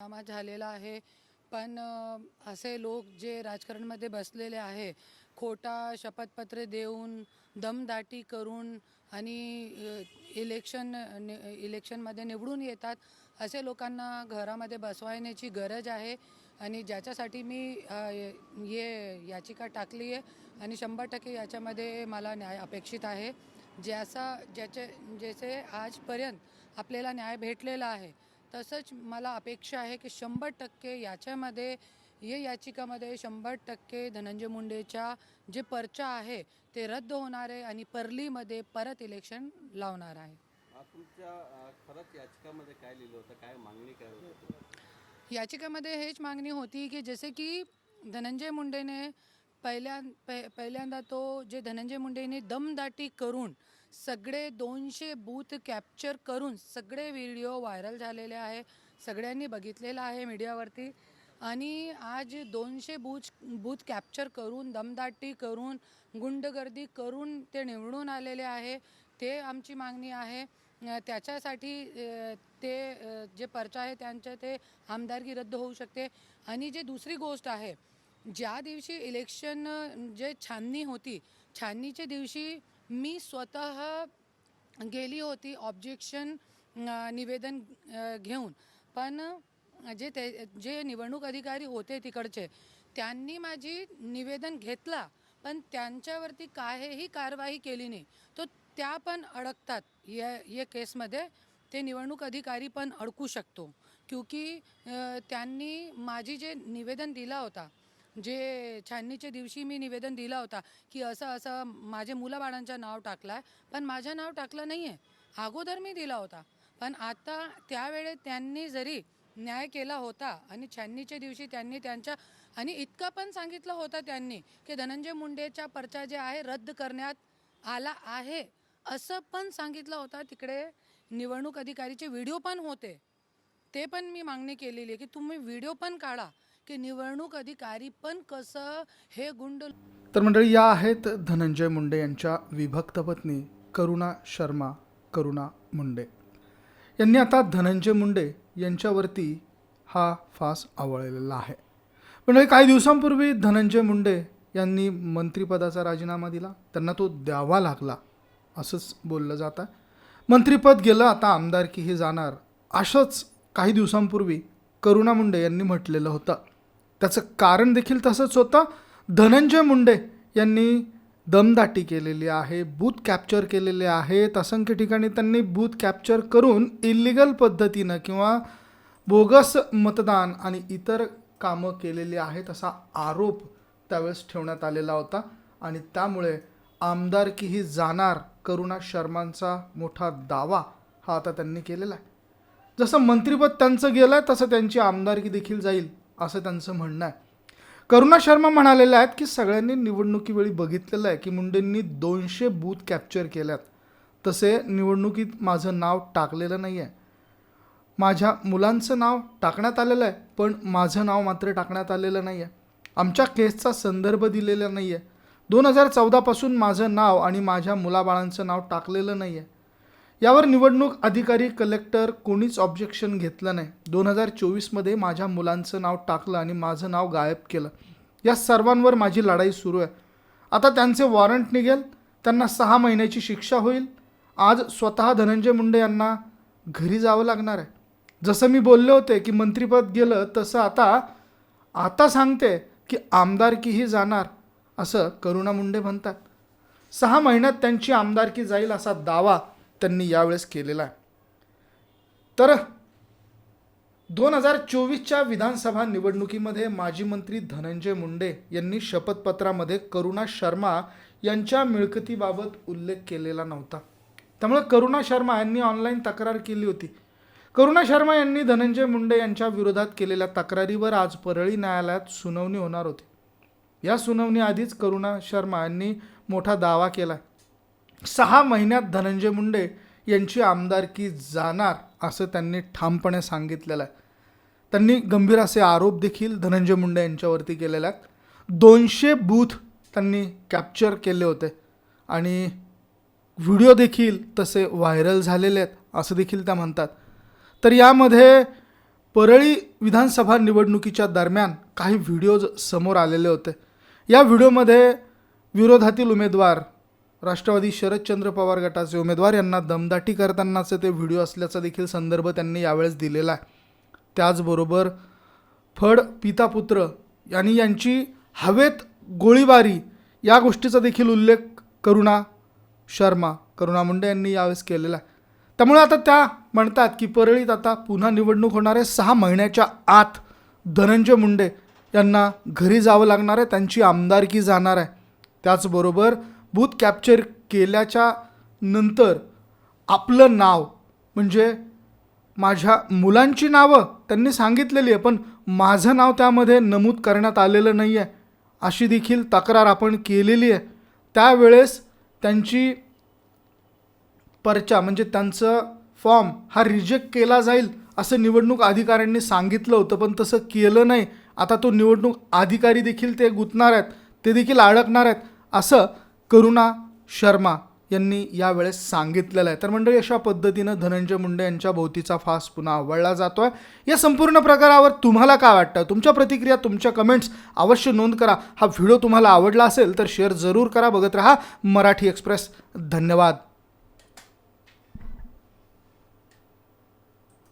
राजीनामा झालेला आहे. पण असे लोक जे राजकारणामध्ये बसलेले आहे खोटा शपथपत्र देऊन दमदाटी करून आणि इलेक्शन इलेक्शनमध्ये निवडून येतात असे लोकांना घरामध्ये बसवायण्याची गरज आहे. आणि ज्याच्यासाठी मी ये याचिका टाकली आहे आणि शंभर टक्के याच्यामध्ये मला न्याय अपेक्षित आहे. ज्याचा ज्याचे ज्याचे आजपर्यंत आपल्याला न्याय भेटलेला आहे तसंच मला अपेक्षा आहे की शंभर टक्के याच्यामध्ये ये याचिकामध्ये शंभर टक्के धनंजय मुंडेचा जे पर्चा आहे ते रद्द होणार आहे आणि परलीमध्ये परत इलेक्शन लावणार आहे. तुमच्या याचिकामध्ये काय लिहिलं होतं? काय मागणी काय होती? याचिकेमध्ये हेच मागणी होती की जसे की धनंजय मुंडेने पहिल्या पहि पहिल्यांदा तो जे धनंजय मुंडेने दमदाटी करून सगळे दोनशे बूथ कॅप्चर करून सगळे व्हिडिओ व्हायरल झालेले आहे. सगळ्यांनी बघितलेलं आहे मीडियावरती. आणि आज दोनशे बूथ बूथ कॅप्चर करून दमदाटी करून गुंडगर्दी करून ते निवडून आलेले आहे. ते आमची मागणी आहे. त्याच्यासाठी ते जे पर्चा आहे त्यांच्या ते आमदारकी रद्द होऊ शकते. आणि जे दुसरी गोष्ट आहे ज्या दिवशी इलेक्शन जे छाननी होती छाननीच्या दिवशी मी स्वतः गेली होती ऑब्जेक्शन निवेदन घेऊन. पण जे ते जे निवडणूक अधिकारी होते तिकडचे त्यांनी माझी निवेदन घेतला पण त्यांच्यावरती काहीही कारवाई केली नाही. तो त्या पण अडकतात. या या केसमध्ये ते निवडणूक अधिकारी पण अडकू शकतो. क्योंकि त्यांनी माझी जे निवेदन दिला होता जे छाननीच्या दिवशी मी निवेदन दिला होता की असं असं माझे मुलाबाळांचं नाव टाकलं आहे पण माझं नाव टाकलं नाही आहे अगोदर मी दिला होता. पण आता त्यावेळेस त्यांनी जरी न्याय केला होता आणि छाननीच्या दिवशी त्यांनी त्यांच्या आणि इतकं पण सांगितलं होतं त्यांनी की धनंजय मुंडेचा पर्चा जे आहे रद्द करण्यात आला आहे असं पण सांगितलं होतं. तिकडे निवडणूक अधिकारीचे व्हिडिओ पण होते. ते पण मी मागणी केलेली आहे की तुम्ही व्हिडिओ पण काढा. की निवडणूक अधिकारी पण कसं हे गुंड तर मंडळी या आहेत धनंजय मुंडे यांच्या विभक्त पत्नी करुणा शर्मा करुणा मुंडे. यांनी आता धनंजय मुंडे यांच्यावरती हा फास आवळलेला आहे. मंडळी काही दिवसांपूर्वी धनंजय मुंडे यांनी मंत्रिपदाचा राजीनामा दिला. त्यांना तो द्यावा लागला असंच बोललं जातं. मंत्रिपद गेलं आता आमदारकी हे जाणार असंच काही दिवसांपूर्वी करुणा मुंडे यांनी म्हटलेलं होतं. त्याचं कारण देखील तसंच होतं. धनंजय मुंडे यांनी दमदाटी केलेली आहे बूथ कॅप्चर केलेले आहेत. असंख्य ठिकाणी त्यांनी बूथ कॅप्चर करून इलिगल पद्धतीनं किंवा बोगस मतदान आणि इतर कामं केलेली आहेत असा आरोप त्यावेळेस ठेवण्यात आलेला होता. आणि त्यामुळे आमदारकीही जाणार करुणा शर्मांचा मोठा दावा हा आता त्यांनी केलेला आहे. जसं मंत्रिपद त्यांचं गेलं आहे तसं त्यांची आमदारकी देखील जाईल. असं त्यांचं म्हणणं आहे. करुणा शर्मा म्हणालेल्या आहेत की सगळ्यांनी निवडणुकीवेळी बघितलेलं आहे की मुंडेंनी दोनशे बूथ कॅप्चर केल्यात. तसे निवडणुकीत माझं नाव टाकलेलं नाही आहे माझ्या मुलांचं नाव टाकण्यात आलेलं आहे पण माझं नाव मात्र टाकण्यात आलेलं नाही आहे आमच्या केसचा संदर्भ दिलेला नाही आहे दोन हजार चौदापासून माझं नाव आणि माझ्या मुलाबाळांचं नाव टाकलेलं नाही आहे यावर निवडणूक अधिकारी कलेक्टर कोणीच ऑब्जेक्शन घेतलं नाही. दोन हजार चोवीसमध्ये माझ्या मुलांचं नाव टाकलं आणि माझं नाव गायब केलं. या सर्वांवर माझी लढाई सुरू आहे. आता त्यांचे वॉरंट निघेल त्यांना सहा महिन्याची शिक्षा होईल. आज स्वतः धनंजय मुंडे यांना घरी जावं लागणार आहे. जसं मी बोलले होते की मंत्रिपद गेलं तसं आता आता सांगते की आमदारकीही जाणार असं करुणा मुंडे म्हणतात. सहा महिन्यात त्यांची आमदारकी जाईल असा दावा त्यांनी यावेळेस केलेला आहे. तर दोन हजार चोवीसच्या विधानसभा निवडणुकीमध्ये माजी मंत्री धनंजय मुंडे यांनी शपथपत्रामध्ये करुणा शर्मा यांच्या मिळकतीबाबत उल्लेख केलेला नव्हता. त्यामुळे करुणा शर्मा यांनी ऑनलाईन तक्रार केली होती. करुणा शर्मा यांनी धनंजय मुंडे यांच्या विरोधात केलेल्या तक्रारीवर आज परळी न्यायालयात सुनावणी होणार होती. या सुनावणीआधीच करुणा शर्मा यांनी मोठा दावा केला सहा महिन्यात धनंजय मुंडे यांची आमदारकी जाणार असं त्यांनी ठामपणे सांगितलेलं आहे. त्यांनी गंभीर असे आरोप देखील धनंजय मुंडे यांच्यावरती केलेले आहेत. दोनशे बूथ त्यांनी कॅप्चर केले होते आणि व्हिडिओ देखील तसे व्हायरल झालेले आहेत असं देखील त्या म्हणतात. तर यामध्ये परळी विधानसभा निवडणुकीच्या दरम्यान काही व्हिडिओज समोर आलेले होते. या व्हिडिओमध्ये विरोधातील उमेदवार राष्ट्रवादी शरदचंद्र पवार गटाचे उमेदवार यांना दमदाटी करतानाचे ते व्हिडिओ असल्याचा देखील संदर्भ त्यांनी यावेळेस दिलेला आहे. त्याचबरोबर फड पितापुत्र यांनी यांची हवेत गोळीबारी या गोष्टीचा देखील उल्लेख करुणा शर्मा करुणा मुंडे यांनी यावेळेस केलेला आहे. त्यामुळे आता त्या म्हणतात की परळीत आता पुन्हा निवडणूक होणार आहे. सहा महिन्याच्या आत धनंजय मुंडे यांना घरी जावं लागणार आहे. त्यांची आमदारकी जाणार आहे. त्याचबरोबर भूत कॅप्चर केल्याच्यानंतर आपलं नाव म्हणजे माझ्या मुलांची नावं त्यांनी सांगितलेली आहे पण माझं नाव त्यामध्ये नमूद करण्यात आलेलं नाही आहे अशी देखील तक्रार आपण केलेली आहे. त्यावेळेस त्यांची पर्चा म्हणजे त्यांचं फॉर्म हा रिजेक्ट केला जाईल असं निवडणूक अधिकाऱ्यांनी सांगितलं होतं पण तसं केलं नाही. आता तो निवडणूक अधिकारी देखील ते गुंतणार आहेत ते देखील अडकणार आहेत असं करुणा शर्मा यांनी यावेळेस सांगितलेलं आहे. तर मंडळी अशा पद्धतीनं धनंजय मुंडे यांच्या भोवतीचा फास पुन्हा आवळला जातो आहे या संपूर्ण प्रकारावर तुम्हाला काय वाटतं? तुमच्या प्रतिक्रिया तुमच्या कमेंट्स अवश्य नोंद करा. हा व्हिडिओ तुम्हाला आवडला असेल तर शेअर जरूर करा. बघत राहा मराठी एक्सप्रेस धन्यवाद.